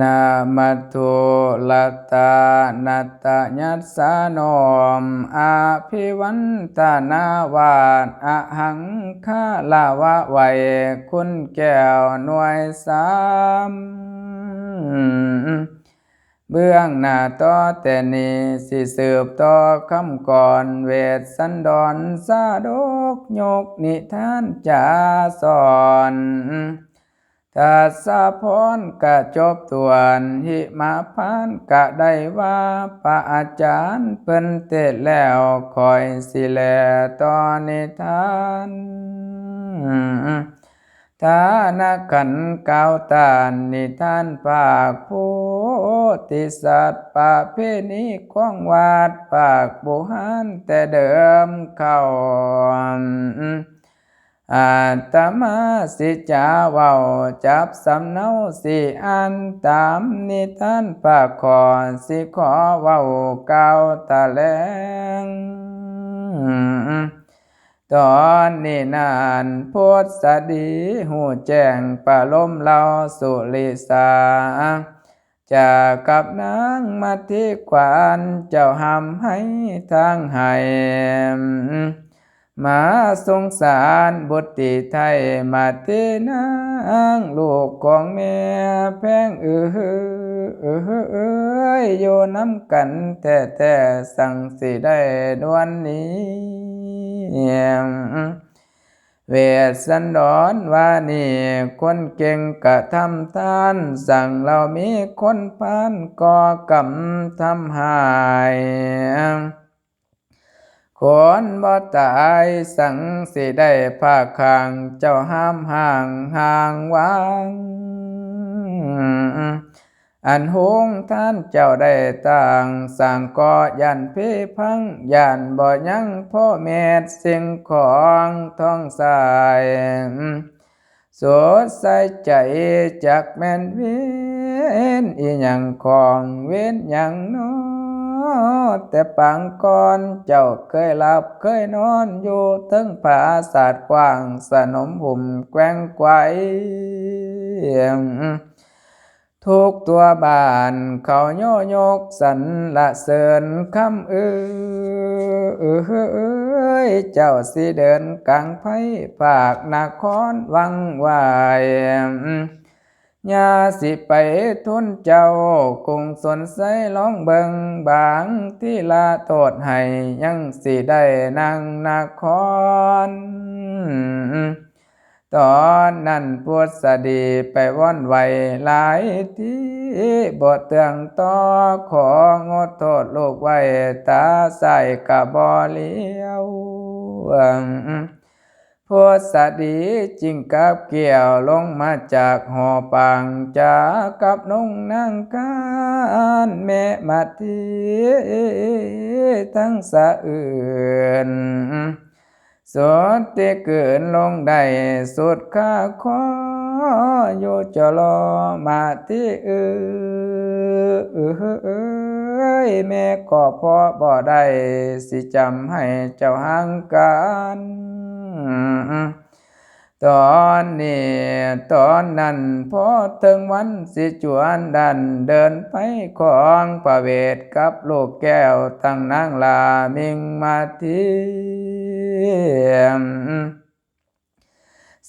นามัตุลตานัตตยัสสานอมอาภิวันตานาวาดอะหังคาลาวะไวยคุณแก้วหน่วยสามเบื้องหน้าต่อแต่นี้สิสืบต่อคำก่อนเวทสันดรสาดกยกนิทานจาสอน ทัสะพรกะจบตวนหิมาพานกะได้ว่าพระอาจารย์เพิ่นเตศแล้วคอยสิแลตอนิทานทานขันเก่าตานนิทานปากโพธิสัตว์ปะเพณีของวาดปากบุหานแต่เดิมเข้า อาตมาสิจาเว้าจับสำเนาสิอันตามนิทานปากขอสิขอเว้าเก่าตะแลงตอนนี้นานพุทธดีหูแจ้งปะลมเราสุลิสาจากกับนางมาที่ขวานเจ้าหำให้ทางให้ มาสงสารบุตรีไทยมาเทนางลูกของแม่แพงเออเออเอ้ยโยน้ำกันแต่แต่สั่งสิได้ดวนนี้เวทสันดอนว่านี่คนเก่งกะทำทาน สั่งเรามีคนพานก่อกรรมทำหาย คนบ่ตายสังสิได้ภาคขังเจ้าห้ามห่างห่างวางอันหงท่านเจ้าได้ต่างสั่งก่อยันพิพังยันบ่ยังพ่อแม่สิ่งของท้องสายสดใสใจจากแม่นเว้นอีหยังของเว้นหยังน้อ แต่ปางก่อนเจ้าเคยหลับเคยนอนอยู่ตึงผาศาสตร์กว้างสนมหุ่มแกว้งไกวทุกตัวบานเขาโยยกสันละเสริญคำเอ้ยเจ้าสิเดินกลางไพ่ปากนครวังวาย ยาสิไปทุนเจ้าคงสนใสลองเบิงบางที่ลาโทษให้ยังสิได้นั่งนคร ตอนนั้นปวดสดีไปว่อนไหวหลายที่บทเตืองต่อของดโทษลูกไว้ตาใส่กะบอเลี้ยว พวดสดีจิงกับเกี่ยวลงมาจากหอปังจากกับนงนางการแม่มาทีทั้งสะอื่นสุดที่เกินลงได้สุดข้าขออยู่จะรอมาที่อื่นแม่ก็พอบ่ได้สิจำให้เจ้าห่างกัน ตอนนี้ตอนนั้นพอถึงวันสิจวนดันเดินไปของประเวทกับลูกแก้วตั้งนางลามิงมาที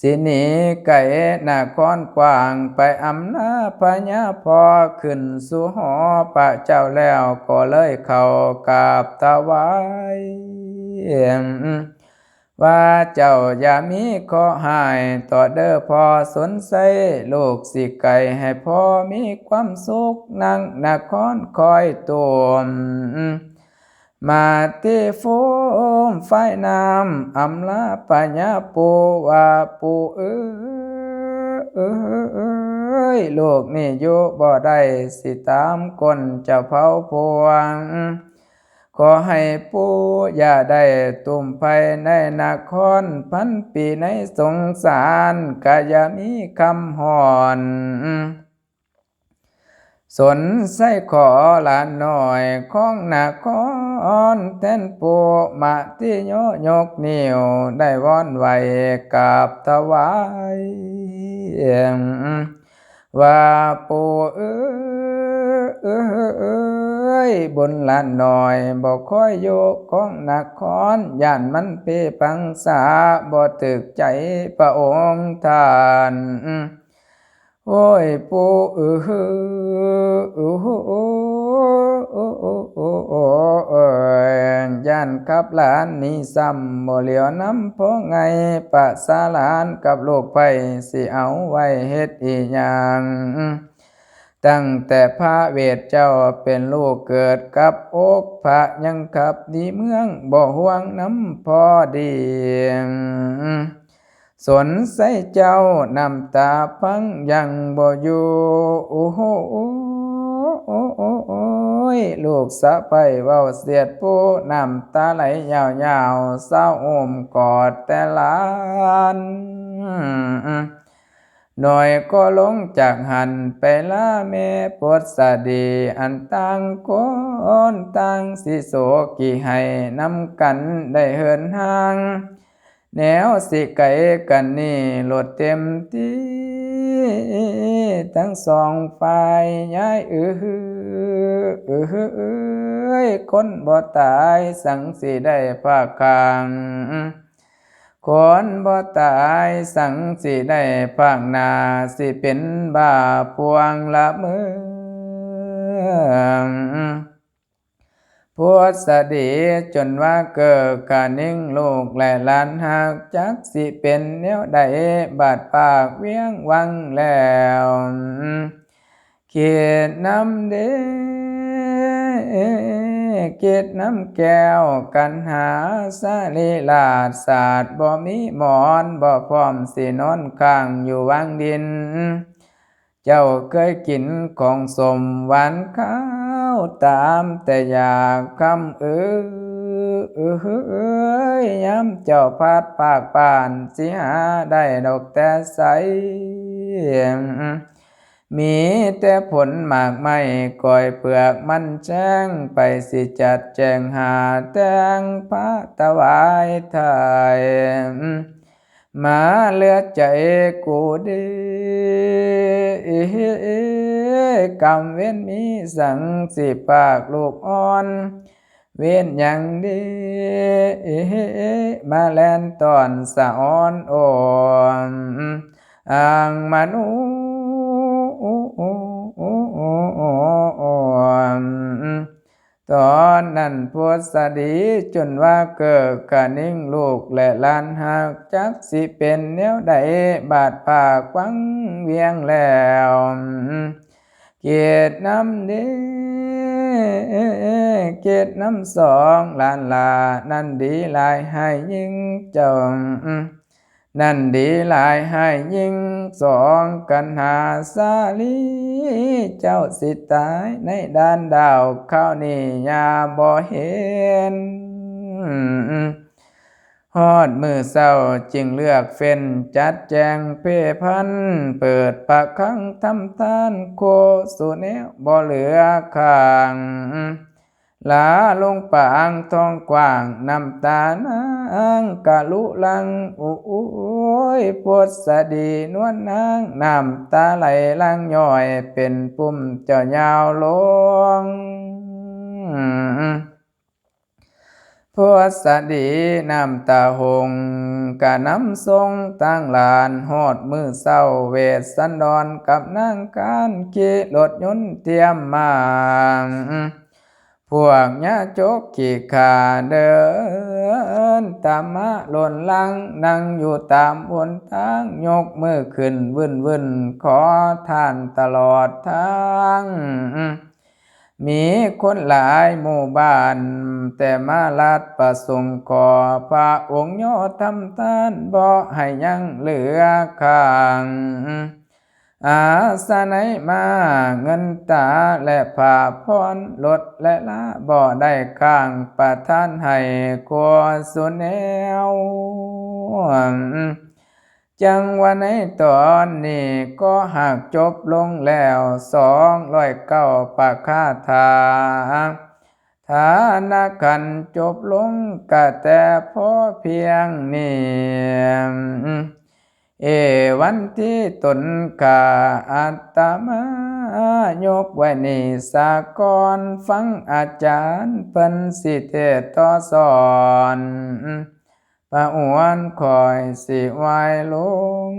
สินีไก่นาคอนกว้างไปอำนาพญาพอขึ้นสู่หอพระเจ้าแล้วก็เลยเข้ากราบถวาย ว่าเจ้าอย่ามีข้อหายต่อเด้อพอสนใสลูกสิไก่ให้พ่อมีความสุขนั่งนครคอยตัวมาที่ฟูมไฟน้ำอำลาปัญญาปูว่าปูเอ้ยลูกนี่อยู่บ่ได้สิตามคนเจ้าเผาพวง ขอให้ปู่ย่าได้ตุ่มไปในนครพันปีในสงสารกะยามีคำหอนสนใส่ขอลานหน่อยของนาคอนแทนปูมาที่โยโยกนิ้วได้วอนไหวกับถวายว่าปูเอ้ ยเอ้ยบนลานหน่อยบอกคอยโยกของนครย่านมันเปปังสาบ่ตึกใจพระองค์ท่านโอ้ยปูเอ้ยโอ้โอ้โอ้โอ้โอ้โอ้โอ้เอ้ยย่านกับหลานนี่ซ้ำบ่เหลียวน้ำพอไงปะสาหลานกับโลกไปสิเอาไว้เฮ็ดอีหยัง ตั้งแต่พระเวทเจ้าเป็นลูกเกิดกับอกพระยังขับดีเมืองบ่ห่วงน้ำพอดีสนใส่เจ้านำตาพังยังบ่อยู่โอ้โหโอ้โอ้โอ้โอ้ยลูกสะไปเว้าเสียดผู้นำตาไหลยาวๆเศร้าอมกอดแต่ลาน หน่อยก็ลงจากหันไปล่าเมปดสะดีอันตังโกนตังสิโสกี่ให้นำกันได้เหินห่าง แนวสิไก่กันนี่โหลดเต็มที่ทั้งสองฝ่ายย้ายเออเออเอ้ยคนบ่ตายสังสิได้ภาคกลาง คนบ่ตายสังสิได้ภาคนาสิเป็นบาพวงละเมืองพวดสดีจนว่าเกิดกานิ่งลูกและลานหากจักสิเป็นแนวใดบาดปากเวียงวังแล้วเขียดน้ำเด เกตน้ำแก้วกันหาสาลีลาดศาสตร์บ่มีหมอนบ่พร้อมสินอนข้างอยู่วังดิน เจ้าเคยกินของสมหวานข้าวตามแต่อยากคำเออเออเอ้ยย้ำเจ้าพาดปากป่านสิหาได้ดอกแต่ใส มีแต่ผลหมากไม่ก่อยเปลือกมันแจ้งไปสิจัดแจงหาแตงพระตะวายไทยมาเลือใจกูดีกรรมเว้นมีสังสิปากลูกอ่อน เว้นอย่างดีมาแลนตอนสะอ่อนอ่อนอ่างมนุษ ตอนนั้นพวดสดีจนว่าเกิดกะนิ่งลูกและลานหากจักสิเป็นแนวใดบาดปากวังเวียงแล้วเกียรติน้ำดีเกียรติน้ำสองลานลา นั่นดีลายให้ยิ่งจง นั่นดีหลายให้ยิ่งสองกันหาสาลีเจ้าสิตายในด้านดาวข้าวนี่ยาบ่เห็นฮอดมือเศร้าจึงเลือกเฟ้นจัดแจงเพพัน เปิดปากคังทำทานโคสุเนบ่เหลือข้าง ลาลงปางทองกว้างน้ำตานางกะลุลังโอ้ยปวดสดีนวลนางน้ำตาไหลลังย่อยเป็นปุ่มเจ้ายาวลงพวดสดีน้ำตาหงกะน้ำทรงตั้งลานหอดมือเศร้าเวทสันดอนกับนางการขี่รถยนต์เตรียมมา พวกญาจกขี่ขาเดินตามมาหล่นลังนั่งอยู่ตามบนทางยกมือขึ้นวึนวึนขอท่านตลอดทางมีคนหลายหมู่บ้าน แต่มาลัดประสงค์ก่อพระองค์ยอดทำทานบ่ให้ยังเหลือข้าง อาสนัยมาเงินตาและผ่าพรลดและละบ่ได้ข้างประทานให้กวสุนแนวจังวันในตอนนี้ก็หากจบลงแล้วสองร้อยเก้าปากคาถาฐานาขันจบลงกะแต่พอเพียงนี่ เอวันที่ตนกาอัตมายกไว้นิสากรฟังอาจารย์เพิ่นสิเทศต่อสอนปะอวนคอยสิไวาลง